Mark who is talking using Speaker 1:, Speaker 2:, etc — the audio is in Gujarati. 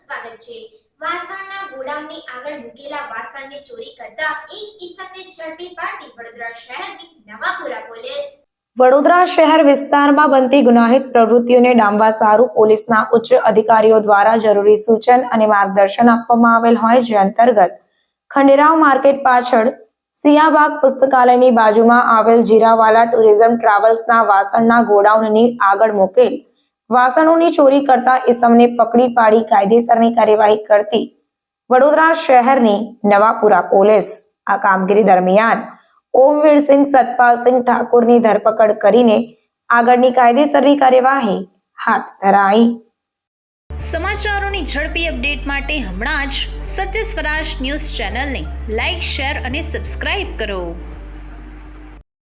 Speaker 1: સ્વાગત છે. વાસણના ગોડાઉનની આગળ મૂકેલા વાસણને ચોરી કરતા એક ઈસમને ઝડપી પાડતી વડોદરા શહેરની નવાપુરા પોલીસ.
Speaker 2: વડોદરા શહેર વિસ્તારમાં બનતી ગુનાહિત પ્રવૃત્તિઓને ડામવા સારું પોલીસના ઉચ્ચ અધિકારીઓ દ્વારા જરૂરી સૂચન અને માર્ગદર્શન આપવામાં આવેલ હોય જે અંતર્ગત ખંડેરાવ માર્કેટ પાછળ સિયાબાગ પુસ્તકાલયની બાજુમાં આવેલ જીરાવાલા ટુરિઝમ ટ્રાવેલ્સના વાસણના ગોડાઉનની આગળ મૂકેલ વાસણોની ચોરી કરતા ઇસમને પકડી પાડી કાયદેસરની કાર્યવાહી કરતી વડોદરા શહેરની નવાપુરા પોલીસ આ કામગીરી દરમિયાન ઓમવીરસિંહ સતપાલસિંહ ઠાકુરની ધરપકડ કરીને આગળની કાયદેસરની કાર્યવાહી હાથ ધરાઈ.
Speaker 3: સમાચારોની ઝડપી અપડેટ માટે હમણાં જ સત્ય સ્વરાજ ન્યૂઝ ચેનલને લાઇક શેર અને સબસ્ક્રાઇબ કરો.